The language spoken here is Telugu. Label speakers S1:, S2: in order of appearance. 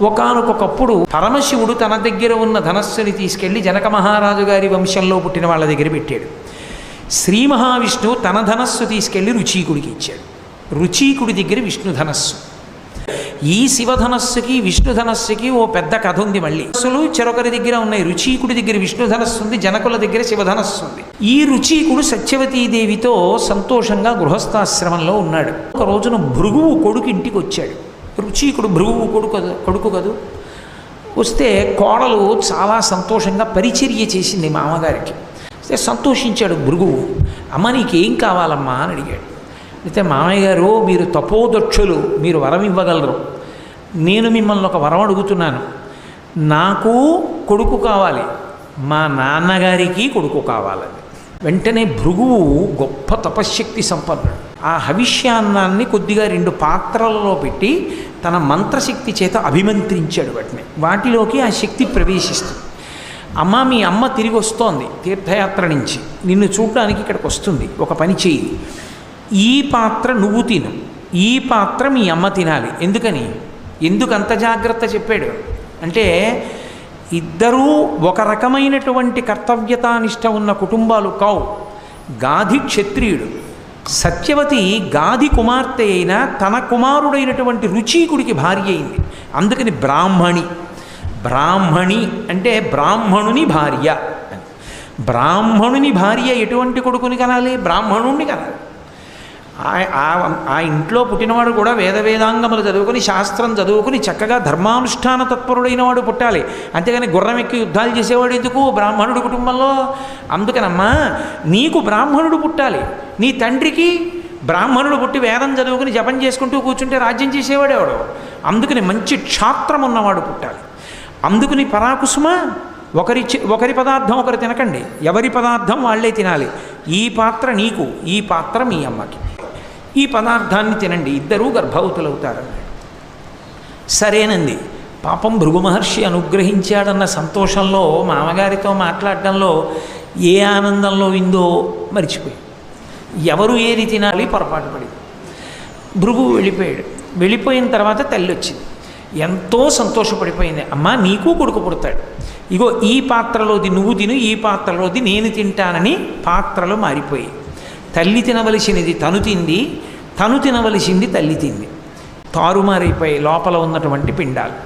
S1: ఒకనకొకప్పుడు పరమశివుడు తన దగ్గర ఉన్న ధనస్సుని తీసుకెళ్ళి జనక మహారాజు గారి వంశంలో పుట్టిన వాళ్ళ దగ్గర పెట్టాడు. శ్రీ మహావిష్ణువు తన ధనస్సు తీసుకెళ్ళి రుచీకుడికి ఇచ్చాడు. రుచీకుడి దగ్గర విష్ణు ధనస్సు. ఈ శివధనస్సుకి విష్ణు ధనస్సుకి ఓ పెద్ద కథ ఉంది మళ్ళీ. అసలు చెరొకరి దగ్గర ఉన్నాయి రుచీకుడి దగ్గర విష్ణు ధనస్సు ఉంది జనకుల దగ్గర శివధనస్సు ఉంది. ఈ రుచీకుడు సత్యవతీదేవితో సంతోషంగా గృహస్థాశ్రమంలో ఉన్నాడు. ఒక రోజున భృగువు కొడుకు ఇంటికి వచ్చాడు రుచీకుడు భృగువు కొడుకు కొడుకు కదూ? వస్తే కోడలు చాలా సంతోషంగా పరిచర్య చేసింది మామగారికి. అయితే సంతోషించాడు భృగువు. అమ్మ నీకేం కావాలమ్మా అని అడిగాడు. అయితే మామయ్య గారు మీరు తపోదక్షులు మీరు వరం ఇవ్వగలరు. నేను మిమ్మల్ని ఒక వరం అడుగుతున్నాను. నాకు కొడుకు కావాలి. మా నాన్నగారికి కొడుకు కావాలని. వెంటనే భృగువు గొప్ప తపశ్శక్తి సంపన్నుడు. ఆ హవిష్యాన్నాన్ని కొద్దిగా రెండు పాత్రలలో పెట్టి తన మంత్రశక్తి చేత అభిమంత్రించాడు వాటిని. వాటిలోకి ఆ శక్తి ప్రవేశిస్తుంది. అమ్మ మీ అమ్మ తిరిగి వస్తోంది తీర్థయాత్ర నుంచి. నిన్ను చూడడానికి ఇక్కడికి వస్తుంది. ఒక పని చెయ్యి. ఈ పాత్ర నువ్వు తిను. ఈ పాత్ర మీ అమ్మ తినాలి. ఎందుకని? ఎందుకు అంత జాగ్రత్త చెప్పాడు? అంటే ఇద్దరూ ఒక రకమైనటువంటి కర్తవ్యతానిష్ట ఉన్న కుటుంబాలు కావు. గాధి క్షత్రియుడు సత్యవతి గాది కుమార్తె అయిన తన కుమారుడైనటువంటి రుచీకుడికి భార్య అయింది. అందుకని బ్రాహ్మణి. బ్రాహ్మణి అంటే బ్రాహ్మణుని భార్య అని. బ్రాహ్మణుని భార్య ఎటువంటి కొడుకుని కనాలి? బ్రాహ్మణుణ్ణి కనాలి. ఆ- ఆ- ఆ ఇంట్లో పుట్టినవాడు కూడా వేద వేదాంగములు చదువుకుని శాస్త్రం చదువుకుని చక్కగా ధర్మానుష్ఠాన తత్పరుడైన వాడు పుట్టాలి. అంతేగాని గుర్రం ఎక్కి యుద్ధాలు చేసేవాడు ఎందుకు? బ్రాహ్మణుడు కుటుంబంలో? అందుకనమ్మా నీకు బ్రాహ్మణుడు పుట్టాలి. నీ తండ్రికి బ్రాహ్మణుడు పుట్టి వేదం చదువుకుని జపం చేసుకుంటూ కూర్చుంటే రాజ్యం చేసేవాడేవాడు అందుకని మంచి క్షాత్రం ఉన్నవాడు పుట్టాలి. అందుకుని పరాకుసుమ ఒకరి ఒకరి పదార్థం ఒకరు తినకండి. ఎవరి పదార్థం వాళ్ళే తినాలి. ఈ పాత్ర నీకు ఈ పాత్ర మీ అమ్మకి. ఈ పదార్థాన్ని తినండి. ఇద్దరూ గర్భవతులవుతారన్నాడు సరేనంది. పాపం భృగు మహర్షి అనుగ్రహించాడన్న సంతోషంలో మామగారితో మాట్లాడడంలో ఏ ఆనందంలో విందో మర్చిపోయి. ఎవరు ఏది తినాలి పొరపాటు పడింది. భృగు వెళ్ళిపోయాడు. వెళ్ళిపోయిన తర్వాత తల్లి వచ్చింది ఎంతో సంతోషపడిపోయింది. అమ్మా నీకు కొడుకు పుడతాడు. ఇగో ఈ పాత్రలోది నువ్వు తిను ఈ పాత్రలోది నేను తింటానని పాత్రలు మారిపోయాయి. తల్లి తినవలసినది తను తింది తను తినవలసింది తల్లి తింది తారుమారైపోయి లోపల ఉన్నటువంటి పిండాలు.